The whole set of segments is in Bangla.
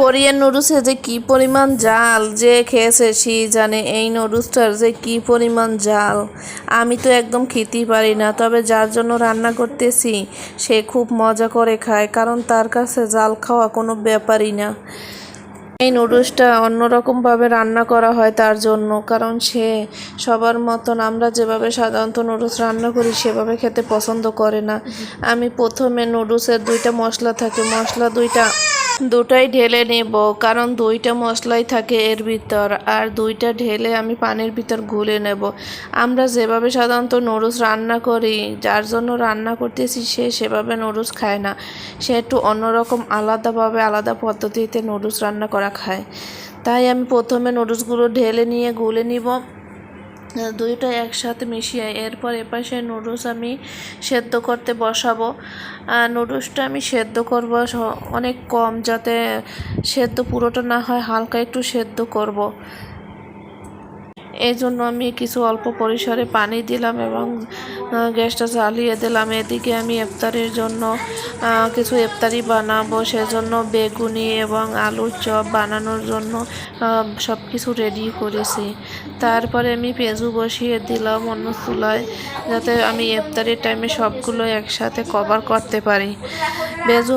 কোরিয়ান নুডলসে যে কি পরিমাণ জাল, যে খেয়েছে সে জানে এই নুডলসটার যে কি পরিমাণ জাল। আমি তো একদম খেতেই পারি না, তবে যার জন্য রান্না করতেছি, সে খুব মজা করে খায়, কারণ তার কাছে জাল খাওয়া কোনো ব্যাপারই না। এই নুডলসটা অন্যরকমভাবে রান্না করা হয় তার জন্য, কারণ সে সবার মতন আমরা যেভাবে সাধারণত নুডলস রান্না করি সেভাবে খেতে পছন্দ করে না। আমি প্রথমে নুডলসের দুইটা মশলা থাকে, মশলা দুইটা দুটাই ঢেলে নেব, কারণ দুইটা মশলাই থাকে এর ভিতর, আর দুইটা ঢেলে আমি পানির ভিতর গুলে নেব। আমরা যেভাবে সাধারণত নুডলস রান্না করি, যার জন্য রান্না করতেছি, সে সেভাবে নুডলস খায় না। সে একটু অন্যরকম, আলাদাভাবে, আলাদা পদ্ধতিতে নুডলস রান্না করা খায়। তাই আমি প্রথমে নুডলসগুলো ঢেলে নিয়ে গুলে নিব। দুইটা একসাথে মিশিয়ে এরপর এপাশে নুডলস আমি সেদ্ধ করতে বসাবো। নুডলসটা আমি সেদ্ধ করব অনেক কম যাতে সেদ্ধ পুরোটা না হয়, হালকা একটু সেদ্ধ করব। এই জন্য আমি কিছু অল্প পরিসরে পানি দিলাম এবং গ্যাসটা চালিয়ে দিলাম। এদিকে আমি ইফতারির জন্য কিছু ইফতারি বানাবো, সেজন্য বেগুনি এবং আলুর চপ বানানোর জন্য সব কিছু রেডি করেছি। তারপরে আমি পেঁজু বসিয়ে দিলাম অন্য চুলায়, যাতে আমি ইফতারির টাইমে সবগুলো একসাথে কভার করতে পারি।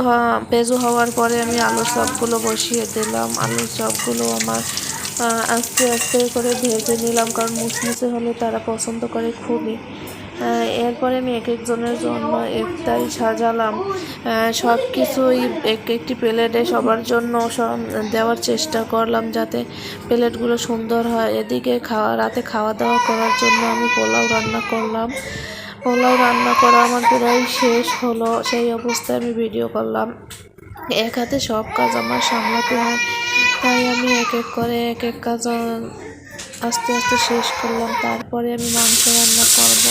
হওয়া, পেঁয়াজু হওয়ার পরে আমি আলুর চপগুলো বসিয়ে দিলাম। আলুর চপগুলো আমার আস্তে আস্তে করে ভেজে নিলাম, কারণ মুচমুচে হলে তারা পছন্দ করে খুবই। এরপরে আমি এক একজনের জন্য ইফতারি সাজালাম। সব কিছুই এক একটি প্লেটে সবার জন্য দেওয়ার চেষ্টা করলাম যাতে প্লেটগুলো সুন্দর হয়। এদিকে খাওয়া, রাতে খাওয়া দাওয়া করার জন্য আমি পোলাও রান্না করলাম। পোলাও রান্না করা আমার প্রায় শেষ হলো, সেই অবস্থায় আমি ভিডিও করলাম। এক হাতে সব কাজ আমার সামলাতে হয়। তাই আমি এক এক করে এক এক কাজ আস্তে আস্তে শেষ করলাম। তারপরে আমি মাংস রান্না করব।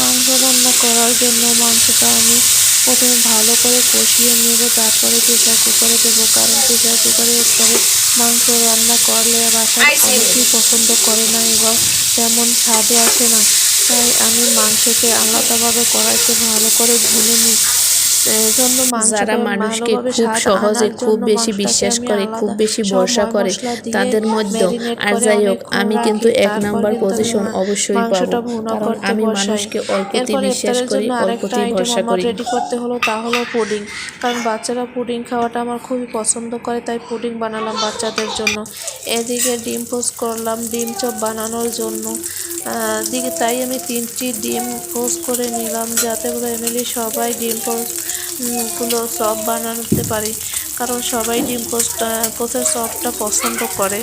মাংস রান্না করার জন্য মাংসটা আমি প্রথমে ভালো করে কষিয়ে নেব। তারপরে প্রেশার কুকারে দেবো। কারণ প্রেশার কুকারে পরে মাংস রান্না করলে বাসায় অনেকেই পছন্দ করে না এবং তেমন স্বাদে আসে না। তাই আমি মাংসকে আলাদাভাবে কড়াইতে ভালো করে ভুনে নিই। যারা মানুষকে খুব সহজে খুব বেশি বিশ্বাস করে খুব বেশি ভরসা করে তাদের মধ্যে। আর যাই হোক আমি কিন্তু এক নাম্বার পজিশন অবশ্যই পাবো। কারণ আমি মানুষকে অল্পতেই বিশ্বাস করি অল্পতেই ভরসা করি। রেডি করতে হলো তা হলো পুডিং কারণ বাচ্চারা পুডিং খাওয়াটা আমার খুবই পছন্দ করে তাই পুডিং বানালাম বাচ্চাদের জন্য। এদিকে ডিম পোস্ট করলাম ডিম চপ বানানোর জন্য। দিকে তাই আমি তিনটি ডিম পোস্ট করে নিলাম যাতে করে ফ্যামিলি সবাই ডিম পোস্ট গুলো সব বানাতে পারি। কারণ সবাই ডিম পোস্ট পোস্টের সবটা পছন্দ করে।